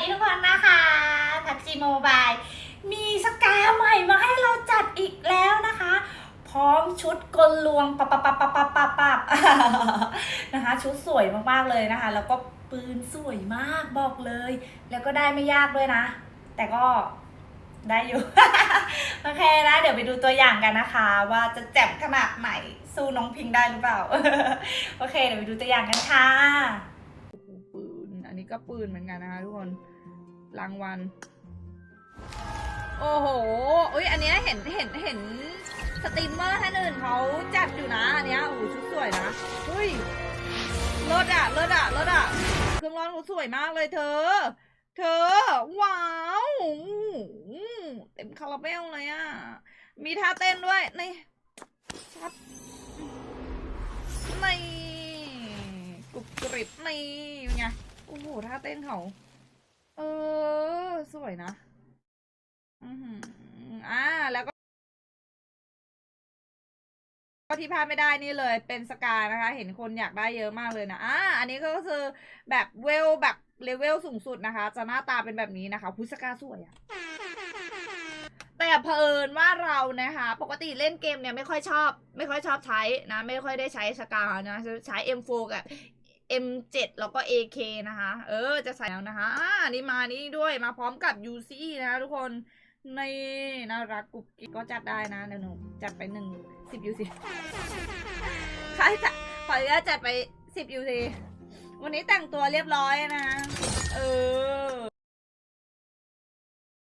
ดีทุกคนนะคะพับจีโมบายมีสกาใหม่มาให้เราจัดอีกแล้วนะคะ พร้อมชุดกลลวงปับปับปับปับปับปับปับนะคะ ชุดสวยมากๆเลยนะคะ แล้วก็ปืนสวยมากบอกเลย แล้วก็ได้ไม่ยากด้วยนะ แต่ก็ได้อยู่ โอเคนะ เดี๋ยวไปดูตัวอย่างกันนะคะ ว่าจะแจ่มขนาดไหนสู้น้องพิงได้หรือเปล่า โอเค เดี๋ยวไปดูตัวอย่างกันค่ะ ก็ปืนเหมือนกันนะคะทุกคน รางวัล โอ้โหอุ้ยอันเนี้ยเห็นเห็นเห็นสตรีมเมอร์ท่านอื่นเขาจัดอยู่นะอันเนี้ยโอ้โหชุดสวยนะเฮ้ยเลิศอะเลิศอะเลิศอะเครื่องร้อนเขาสวยมากเลยเธอ เธอ ว้าวเต็มคาราเบลเลยอะมีท่าเต้นด้วยนี่ชัดนี่กรุบกริบนี่เป็นไง โอ้โหท่าเต้นเขา เออ สวยนะ อือหืออ่า แล้วก็ก็ที่พลาดไม่ได้นี่เลยเป็นสกานะคะ เห็นคนอยากได้เยอะมากเลยนะอ่าอันนี้ก็คือแบบเวลแบบเลเวลสูงสุดนะคะ จะหน้าตาเป็นแบบนี้นะคะพุสกาสวยอะแต่เผอิญว่าเรานะคะ ปกติเล่นเกมเนี่ยไม่ค่อยชอบ ไม่ค่อยชอบใช้นะ ไม่ค่อยได้ใช้สกานะใช้ M4 กับ M7 แล้วก็ AK นะคะ เออ จะใส่แล้วนะคะ อ่า นี่มานี่ด้วยมาพร้อมกับ UC นะคะทุกคนนี่น่ารักกุ๊กกิ๊กก็จัดได้นะเดี๋ยวหนูจัดไปหนึ่งสิบยูซีใครจะขออนุญาตจัดไปสิบยูซีวันนี้แต่งตัวเรียบร้อยนะ เออ